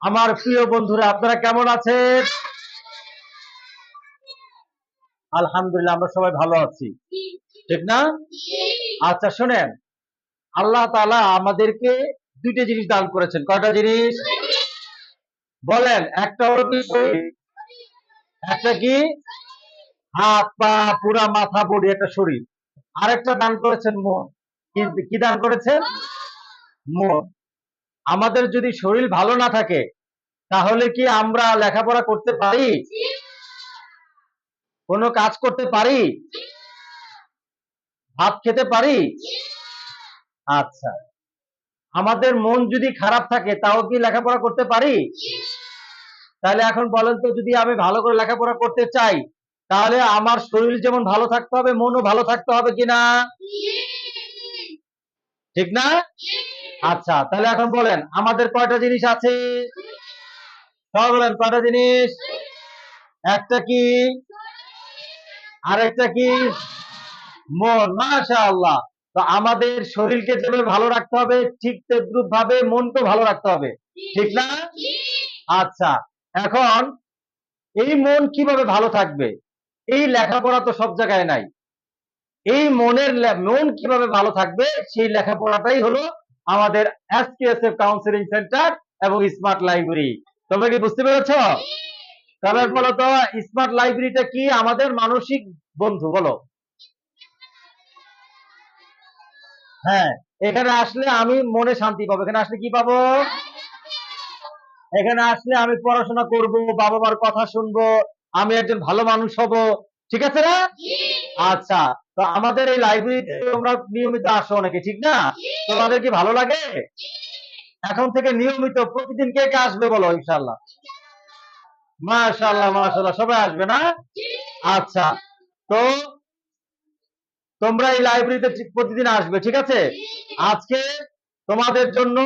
আমার প্রিয় বন্ধুরা, আপনারা কেমন আছেন? আলহামদুলিল্লাহ, আমরা সবাই ভালো আছি। ঠিক না? আচ্ছা শোনেন, আল্লাহ তাআলা আমাদেরকে দুইটা জিনিস দান করেছেন। কয়টা জিনিস? বলেন, একটা হলো কি? একটা কি? হাত, পা, পুরা মাথা, বডি, একটা শরীর। আরেকটা দান করেছেন মন। কি- দান করেছেন? মন আমাদের যদি শরীর ভালো না থাকে, তাহলে কি আমরা লেখাপড়া করতে পারি? কোনো কাজ করতে পারি? ভাত খেতে পারি? আচ্ছা। আমাদের মন যদি খারাপ থাকে, তাও কি লেখাপড়া করতে পারি? তাহলে এখন বলেন তো, যদি আমি ভালো করে লেখাপড়া করতে চাই, তাহলে আমার শরীর যেমন ভালো থাকতে হবে, মনও ভালো থাকতে হবে কিনা? ঠিক না? আচ্ছা তাহলে এখন বলেন, আমাদের কয়টা জিনিস আছে? সবাই বলেন, কয়টা জিনিস? একটা কি? আরেকটা কি? মন মাশা আল্লাহ তো আমাদের শরীরকে যেভাবে ভালো রাখতে হবে, ঠিক তেদ্রুপ ভাবে মনকে ভালো রাখতে হবে। ঠিক না? আচ্ছা এখন এই মন কীভাবে ভালো থাকবে? এই লেখাপড়া তো সব জায়গায় নাই। এই মনের মন কীভাবে ভালো থাকবে সেই লেখাপড়াটাই হলো আমাদের এসকেএসএফ কাউন্সিলিং সেন্টার এবং স্মার্ট লাইব্রেরি তোমরা কি বুঝতে পেরেছ? তাহলে বলো তো স্মার্ট লাইব্রেরিটা কি আমাদের মানসিক বন্ধু বলো। হ্যাঁ এখানে আসলে আমি মনে শান্তি পাবো। এখানে আসলে কি পাবো? এখানে আসলে আমি পড়াশোনা করব বাবা মার কথা শুনব আমি একজন ভালো মানুষ হব ঠিক আছে না? আচ্ছা তো আমাদের এই লাইব্রেরিতে তোমরা নিয়মিত আসো অনেকে, ঠিক না? তোমাদের কি ভালো লাগে? এখন থেকে নিয়মিত প্রতিদিন কে কে আসবে বলো ইনশাল্লাহ মাশাল্লাহ মাশাল্লাহ সবাই আসবে না? আচ্ছা তো তোমরা এই লাইব্রেরিতে প্রতিদিন আসবে, ঠিক আছে? আজকে তোমাদের জন্য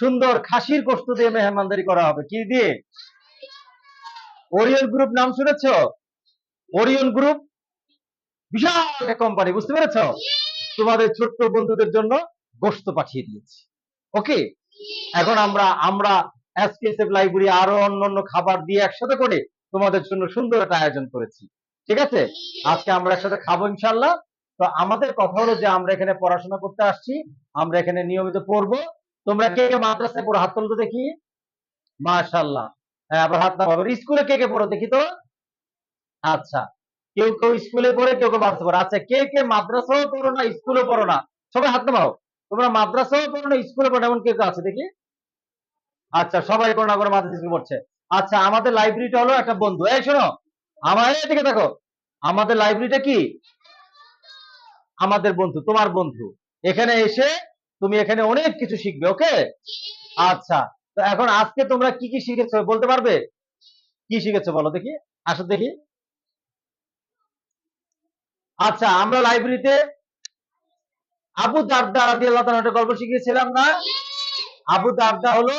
সুন্দর খাসির গোস্ত দিয়ে মেহমানদারি করা হবে, কি দিয়ে? ওরিয়ন গ্রুপ নাম শুনেছ? ওরিয়ন গ্রুপ বিশাল একটা কোম্পানি বুঝতে পেরেছ? তোমাদের ছোট্ট বন্ধুদের জন্য গোস্ত পাঠিয়ে দিয়েছি। ওকে এখন আমরা আমরা এসকেএসএফ লাইব্রেরি আরও অন্যান্য খাবার দিয়ে একসাথে করে তোমাদের জন্য সুন্দর একটা আয়োজন করেছি। ঠিক আছে? আজকে আমরা একসাথে খাব ইনশাল্লাহ তো আমাদের কথা হলো যে আমরা এখানে পড়াশোনা করতে আসছি আমরা এখানে নিয়মিত পড়ব। তোমরা কে কে মাদ্রাসায় পড়ো? হাত তুলতে দেখি। মাশাল্লাহ হ্যাঁ আবার হাত নামাবো স্কুলে কে কে পড়ো দেখি তো? আচ্ছা। কেউ কেউ স্কুলে পড়ে, কেউ কেউ মাদ্রাসা পড়ে। আচ্ছা কে কে মাদ্রাসাও পড়ো না স্কুলে পড়ো না? সবাই হাত নামাও। তোমরা মাদ্রাসাও পড়ো না, স্কুলে পড়ো এমন কেউ কেউ আছে দেখি? আচ্ছা সবাই কোনো না করে মাদ্রাসা স্কুলে পড়ছে। আচ্ছা আমাদের লাইব্রেরিটা হলো একটা বন্ধু। এই শোনো, আমার এদিকে দেখো। আমাদের লাইব্রেরিটা কি? আমাদের বন্ধু, তোমার বন্ধু। এখানে এসে তুমি এখানে অনেক কিছু শিখবে, ওকে? আচ্ছা তো এখন আজকে তোমরা কি কি শিখেছো বলতে পারবে? কি শিখেছো বলো দেখি। আসো দেখি। আচ্ছা আমরা লাইব্রেরিতে আবু দারদা রাদি আল্লাহ একটা গল্প শিখিয়েছিলাম না? আবু দারদা হলো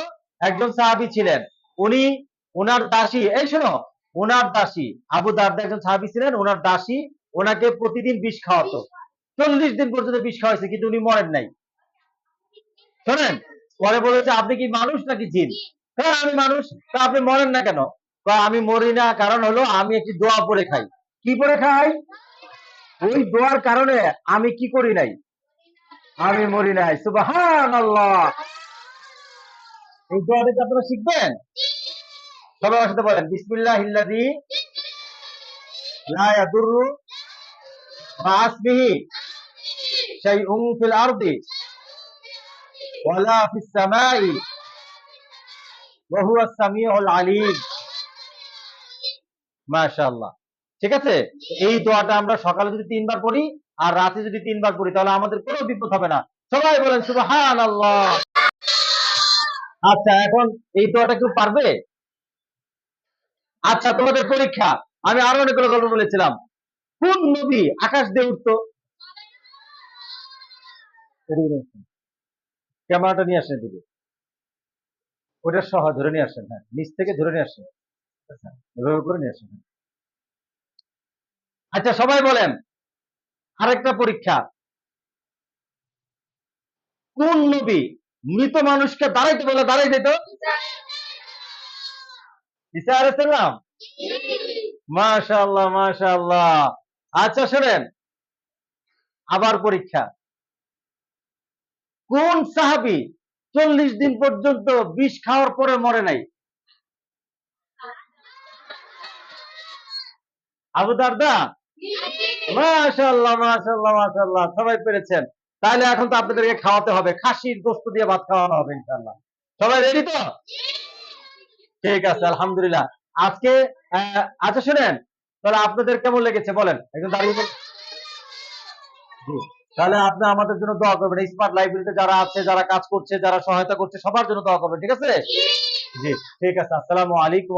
একজন সাহাবি ছিলেন। উনি ওনার দাসী, এই শোনো ওনার দাসী। আবু দারদা একজন সাহাবি ছিলেন ওনার দাসী ওনাকে প্রতিদিন বিষ খাওয়াতো। চল্লিশ দিন পর্যন্ত বিষ খাওয়াইছে, কিন্তু উনি মরেন নাই। শোনেন, পরে বলেছে, আপনি কি মানুষ নাকি জিন? হ্যাঁ আমি মানুষ। তা আপনি মরেন না কেন? আমি মরি না, কারণ হলো আমি একটি দোয়া পরে খাই। কি পরে খাই? ওই দোয়ার কারণে আমি কি করি নাই? আমি মরি নাই সুবাহান আল্লাহ এই দোয়াটা কি আপনারা শিখবেন? সবাই আমার সাথে বলেন বিসমিল্লাহ ইল্লাযী লা ইয়াদুররু মা আসমিহি শাইউন ফিল আরদি ওয়ালা ফিস সামাই ওয়া হুয়া সামিউল আলিম। মাশাআল্লাহ। ঠিক আছে? এই দোয়াটা আমরা সকালে যদি তিনবার পড়ি আর রাতে যদি তিনবার পড়ি তাহলে আমাদের কোনো বিপদ হবে না। সবাই বলেন সুবহানাল্লাহ। আচ্ছা এখন এই দোয়াটা কেউ পারবে? আচ্ছা তোমাদের পরীক্ষা। আমি আরও অনেকগুলো গল্প বলেছিলাম। কোন নবী আকাশ দিয়ে উঠতো। ক্যামেরাটা নিয়ে আসেন এদিকে। ওটা সহ ধরে নিয়ে আসেন হ্যাঁ নিচ থেকে ধরে নিয়ে আসেন। আচ্ছা, এভাবে করে নিয়ে আসেন। আচ্ছা সবাই বলেন। আরেকটা পরীক্ষা। কোন নবী মৃত মানুষকে দাঁড়াইতে বলে, দাঁড়াই দিত ঈসা আলাইসাল্লাম মাশাআল্লাহ মাশাআল্লাহ। আচ্ছা শোনেন। আবার পরীক্ষা। কোন সাহাবি চল্লিশ দিন পর্যন্ত বিষ খাওয়ার পরে মরে নাই? আবু দারদা? মাশাআল্লাহ মাশাআল্লাহ মাশাআল্লাহ, সবাই পেরেছেন। তাহলে এখন তো আপনাদেরকে খাওয়াতে হবে। খাসির গোস্ত দিয়ে ভাত খাওয়ানো হবে, ইনশাআল্লাহ। সবাই রেডি তো? ঠিক আছে, আলহামদুলিল্লাহ। আজকে আচ্ছা শুনেন, তাহলে আপনাদের কেমন লেগেছে বলেন? একজন দাঁড়িয়ে। তাহলে আপনি আমাদের জন্য দোয়া করবেন। স্মার্ট লাইব্রেরিতে যারা আছে, যারা কাজ করছে, যারা সহায়তা করছে, সবার জন্য দোয়া করবেন, ঠিক আছে? জি, ঠিক আছে, আসসালামু আলাইকুম।